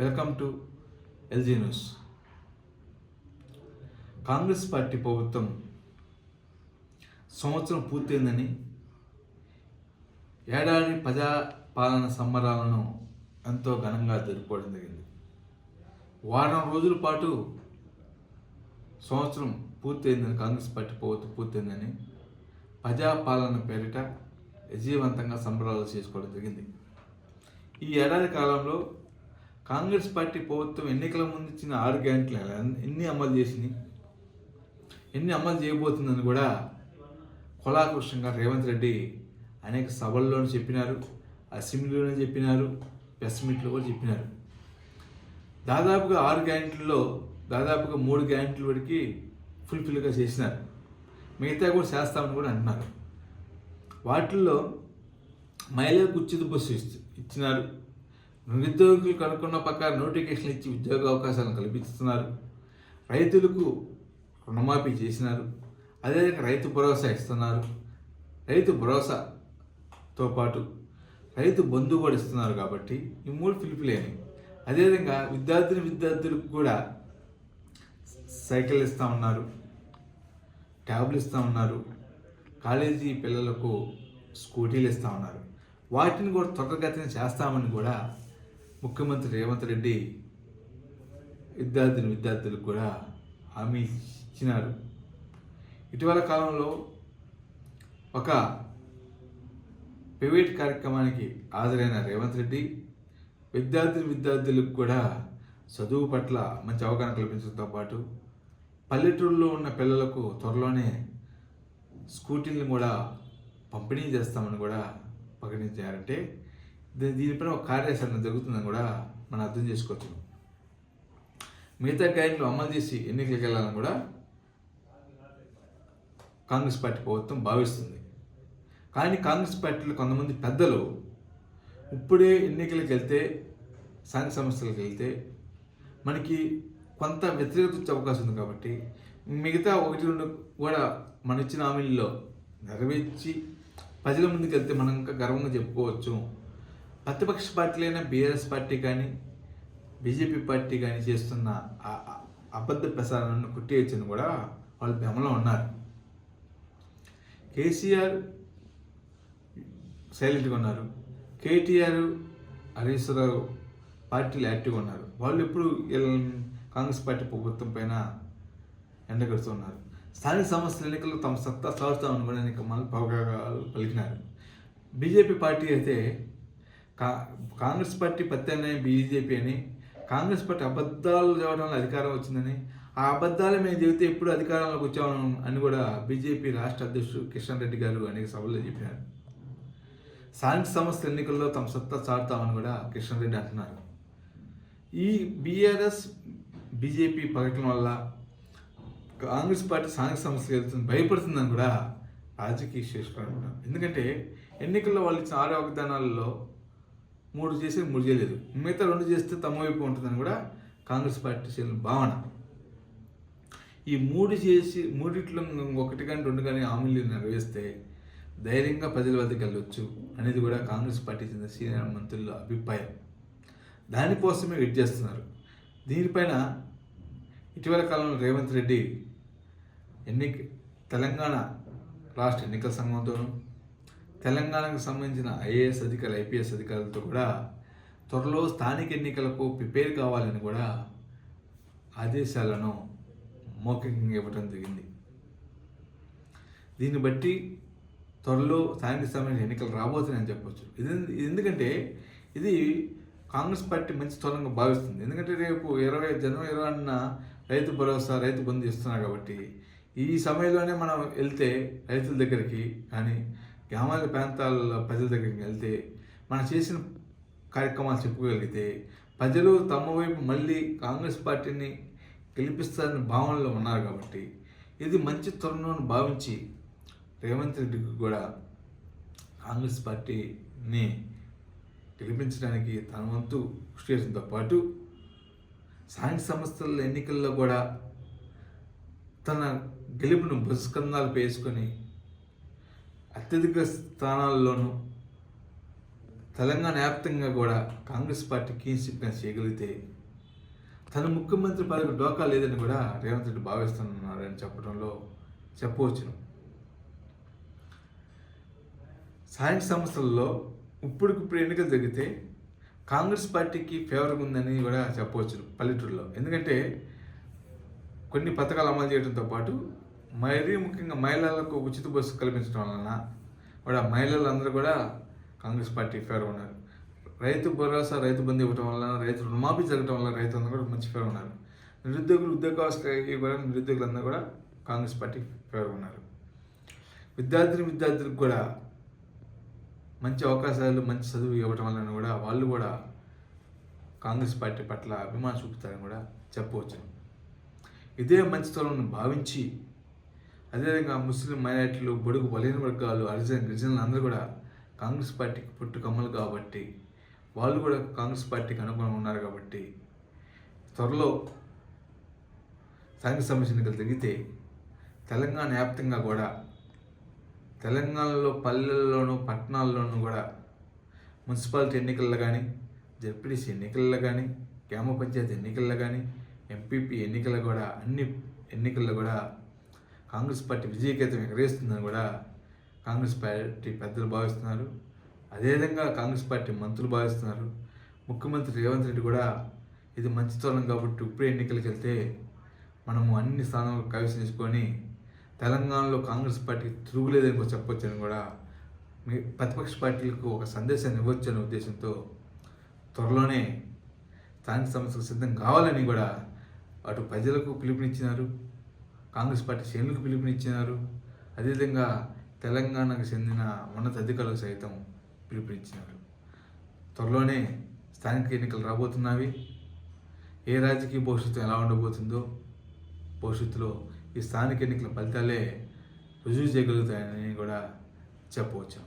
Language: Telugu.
Welcome to LG news. Congress party ప్రభుత్వం సంవత్సరం పూర్తయిందని ఏడాది ప్రజా పాలన సంబరాలను ఎంతో ఘనంగా జరుపుకోవడం జరిగింది. వారం రోజుల పాటు సంవత్సరం పూర్తయిందని కాంగ్రెస్ పార్టీ ప్రభుత్వం పూర్తయిందని ప్రజాపాలన పేరిట విజయవంతంగా సంబరాలు చేసుకోవడం జరిగింది. ఈ ఏడాది కాలంలో కాంగ్రెస్ పార్టీ ప్రభుత్వం ఎన్నికల ముందు ఇచ్చిన ఆరు గ్యారెంటీలు ఎన్ని అమలు చేసినాయి? ఎన్ని అమలు చేయబోతుందని కూడా కులాకృష్ణంగా రేవంత్ రెడ్డి అనేక సభల్లోనూ చెప్పినారు అసెంబ్లీలోనే చెప్పినారు ప్రెస్ మీట్లో కూడా చెప్పినారు. దాదాపుగా ఆరు గ్యారెంటీల్లో దాదాపుగా మూడు గ్యారెంటీల వరకు ఫుల్ఫిల్గా చేసినారు. మిగతా కూడా చేస్తామని కూడా అంటున్నారు. వాటిల్లో మహిళలకు ఉచిత బస్సు ఇచ్చి- ఇచ్చినారు. నిరుద్యోగులు కనుక్కున్న ప్రకారం నోటిఫికేషన్ ఇచ్చి ఉద్యోగ అవకాశాలను కల్పిస్తున్నారు. రైతులకు రుణమాఫీ చేసినారు. అదేవిధంగా రైతు భరోసా ఇస్తున్నారు. రైతు భరోసాతో పాటు రైతు బంధు కూడా ఇస్తున్నారు కాబట్టి ఈ మూడు పిలుపులేని అదేవిధంగా విద్యార్థిని విద్యార్థులకు కూడా సైకిల్ ఇస్తూ ఉన్నారు. ట్యాబ్లు ఇస్తూ ఉన్నారు. కాలేజీ పిల్లలకు స్కూటీలు ఇస్తూ ఉన్నారు. వాటిని కూడా త్వరగతిని చేస్తామని కూడా ముఖ్యమంత్రి రేవంత్ రెడ్డి విద్యార్థిని విద్యార్థులకు కూడా హామీ ఇచ్చినారు. ఇటీవల కాలంలో ఒక ప్రైవేట్ కార్యక్రమానికి హాజరైన రేవంత్ రెడ్డి విద్యార్థి విద్యార్థులకు కూడా చదువు పట్ల మంచి అవగాహన కల్పించడంతో పాటు పల్లెటూరులో ఉన్న పిల్లలకు త్వరలోనే స్కూటీలను కూడా పంపిణీ చేస్తామని కూడా ప్రకటించారంటే దీనిపైన ఒక కార్యాచరణ జరుగుతుందని కూడా మనం అర్థం చేసుకోవచ్చు. మిగతా గ్యారెంట్లు అమలు చేసి ఎన్నికలకు వెళ్ళాలని కూడా కాంగ్రెస్ పార్టీ ప్రభుత్వం భావిస్తుంది. కానీ కాంగ్రెస్ పార్టీలో కొంతమంది పెద్దలు ఇప్పుడే ఎన్నికలకు వెళ్తే సంఘ సంస్థలకు వెళ్తే మనకి కొంత వ్యతిరేకత వచ్చే అవకాశం ఉంది కాబట్టి మిగతా ఒకటి రెండు కూడా మన ఇచ్చిన హామీల్లో నెరవేర్చి ప్రజల ముందుకు వెళ్తే మనం ఇంకా గర్వంగా చెప్పుకోవచ్చు. ప్రతిపక్ష పార్టీలైన బీఆర్ఎస్ పార్టీ కానీ బీజేపీ పార్టీ కానీ చేస్తున్న అబద్ధ ప్రసారాలను కొట్టేయచ్చని కూడా వాళ్ళు భ్రమలో ఉన్నారు. కేసీఆర్ సైలెంట్గా ఉన్నారు. కేటీఆర్ హరీశ్వరరావు పార్టీలు యాక్టివ్గా ఉన్నారు. వాళ్ళు ఎప్పుడు కాంగ్రెస్ పార్టీ ప్రభుత్వం పైన ఎండగడుతున్నారు స్థానిక సంస్థల ఎన్నికల్లో తమ సత్తా సాగుతామని కూడా అనేక పలికినారు. బీజేపీ పార్టీ అయితే కా కాంగ్రెస్ పార్టీ ప్రత్యామ్నాయం బీజేపీ అని. కాంగ్రెస్ పార్టీ అబద్ధాలు చెప్పడం వల్ల అధికారం వచ్చిందని. ఆ అబద్ధాలు మేము చెబితే ఎప్పుడు అధికారంలోకి వచ్చాము అని కూడా బీజేపీ రాష్ట్ర అధ్యక్షుడు కిషన్ రెడ్డి గారు అనేక సభల్లో చెప్పారు. స్థానిక సంస్థల ఎన్నికల్లో తమ సత్తా చాటుతామని కూడా కిషన్ రెడ్డి అంటున్నారు. ఈ బీఆర్ఎస్ బీజేపీ ప్రకటన వల్ల కాంగ్రెస్ పార్టీ స్థానిక సంస్థలు వెళ్తుంది భయపడుతుందని కూడా రాజకీయ విశ్లేషకులు అంటున్నారు. ఎందుకంటే ఎన్నికల్లో వాళ్ళు ఇచ్చిన ఆరు వాగ్దానాలలో మూడు చేసి మూడు చేయలేదు. మిగతా రెండు చేస్తే తమ వైపు ఉంటుందని కూడా కాంగ్రెస్ పార్టీ చేసిన భావన. ఈ మూడు చేసి మూడిట్లో ఒకటి కానీ రెండు కానీ హామీలు నెరవేస్తే ధైర్యంగా ప్రజల వద్దకు వెళ్ళొచ్చు అనేది కూడా కాంగ్రెస్ పార్టీ చెందిన సీనియర్ మంత్రుల అభిప్రాయం. దానికోసమే వెయిట్ చేస్తున్నారు. దీనిపైన ఇటీవల కాలంలో రేవంత్ రెడ్డి ఎన్నిక తెలంగాణ రాష్ట్ర ఎన్నికల సంఘంతోనూ తెలంగాణకు సంబంధించిన ఐఏఎస్ అధికారులు ఐపీఎస్ అధికారులతో కూడా త్వరలో స్థానిక ఎన్నికలకు ప్రిపేర్ కావాలని కూడా ఆదేశాలను మౌఖికంగా ఇవ్వటం జరిగింది. దీన్ని బట్టి త్వరలో స్థానిక సంబంధించిన ఎన్నికలు రాబోతున్నాయని చెప్పవచ్చు ఇది ఎందుకంటే ఇది కాంగ్రెస్ పార్టీ మంచి స్థలంగా భావిస్తుంది. ఎందుకంటే రేపు ఇరవై జనవరి ఇరవై ఆరున రైతు భరోసా రైతు బంధు ఇస్తున్నారు కాబట్టి ఈ సమయంలోనే మనం వెళ్తే రైతుల దగ్గరికి కానీ గ్రామాల ప్రాంతాల ప్రజల దగ్గరికి వెళ్తే మనం చేసిన కార్యక్రమాలు చెప్పుకోగలిగితే ప్రజలు తమ వైపు మళ్ళీ కాంగ్రెస్ పార్టీని గెలిపిస్తారని భావనలో ఉన్నారు కాబట్టి ఇది మంచి తరుణం భావించి రేవంత్ రెడ్డికి కూడా కాంగ్రెస్ పార్టీని గెలిపించడానికి తన వంతు కృషి చేయడంతో పాటు స్థానిక సంస్థల ఎన్నికల్లో కూడా తన గెలుపును బస్కందాలు వేసుకొని అత్యధిక స్థానాల్లోనూ తెలంగాణ వ్యాప్తంగా కూడా కాంగ్రెస్ పార్టీ కీన్షిప్గా చేయగలిగితే తన ముఖ్యమంత్రి పదవి డోకా లేదని కూడా రేవంత్ రెడ్డి భావిస్తున్నారని చెప్పడంలో చెప్పవచ్చును. స్థానిక సంస్థల్లో ఇప్పటికిప్పుడు ఎన్నికలు జరిగితే కాంగ్రెస్ పార్టీకి ఫేవర్గా ఉందని కూడా చెప్పవచ్చు పల్లెటూరులో. ఎందుకంటే కొన్ని పథకాలు అమలు చేయడంతో పాటు మరీ ముఖ్యంగా మహిళలకు ఉచిత బస్సు కల్పించడం వలన కూడా మహిళలందరూ కూడా కాంగ్రెస్ పార్టీ ఫేవర్ ఉన్నారు. రైతు భరోసా రైతు బంధు ఇవ్వడం వల్ల రైతు రుణమాఫీ జరగడం వల్ల రైతులందరూ కూడా మంచి ఫేవర్ ఉన్నారు. నిరుద్యోగులు ఉద్యోగావకాశాలకి కూడా నిరుద్యోగులందరూ కూడా కాంగ్రెస్ పార్టీ ఫేవర్ ఉన్నారు. విద్యార్థిని విద్యార్థులకు కూడా మంచి అవకాశాలు మంచి చదువు ఇవ్వటం వలన కూడా వాళ్ళు కూడా కాంగ్రెస్ పార్టీ పట్ల అభిమానం చూపుతారని కూడా చెప్పవచ్చు. ఇదే మంచితనం భావించి అదేవిధంగా ముస్లిం మైనార్టీలు బడుగు బలహీన వర్గాలు అరిజన గిరిజనులు అందరూ కూడా కాంగ్రెస్ పార్టీకి పుట్టు కమ్మలు కాబట్టి వాళ్ళు కూడా కాంగ్రెస్ పార్టీకి అనుగుణంగా ఉన్నారు కాబట్టి త్వరలో స్థానిక సమస్య ఎన్నికలు జరిగితే తెలంగాణ వ్యాప్తంగా కూడా తెలంగాణలో పల్లెల్లోనూ పట్టణాల్లోనూ కూడా మున్సిపాలిటీ ఎన్నికల్లో కానీ జడ్పీటీసీ ఎన్నికల్లో కానీ గ్రామ పంచాయతీ ఎన్నికల్లో కానీ ఎంపీపీ ఎన్నికల్లో కూడా అన్ని ఎన్నికల్లో కూడా కాంగ్రెస్ పార్టీ విజయకేతం ఎగరేస్తుందని కూడా కాంగ్రెస్ పార్టీ పెద్దలు భావిస్తున్నారు. అదేవిధంగా కాంగ్రెస్ పార్టీ మంత్రులు భావిస్తున్నారు. ముఖ్యమంత్రి రేవంత్ రెడ్డి కూడా ఇది మంచి తోలం కాబట్టి ఇప్పుడే ఎన్నికలకు వెళ్తే మనము అన్ని స్థానాలు కైవసం చేసుకొని తెలంగాణలో కాంగ్రెస్ పార్టీ తిరుగులేదని కూడా చెప్పొచ్చని కూడా మీ ప్రతిపక్ష పార్టీలకు ఒక సందేశాన్ని ఇవ్వచ్చనే ఉద్దేశంతో త్వరలోనే స్థానిక సమస్యకు సిద్ధం కావాలని కూడా అటు ప్రజలకు పిలుపునిచ్చినారు. కాంగ్రెస్ పార్టీ శ్రేణులకు పిలుపునిచ్చినారు. అదేవిధంగా తెలంగాణకు చెందిన ఉన్నత అధికారులకు సైతం పిలుపునిచ్చినారు. త్వరలోనే స్థానిక ఎన్నికలు రాబోతున్నవి ఏ రాజకీయ భవిష్యత్తు ఎలా ఉండబోతుందో భవిష్యత్తులో ఈ స్థానిక ఎన్నికల ఫలితాలే రుజువు చేయగలుగుతాయని కూడా చెప్పవచ్చు.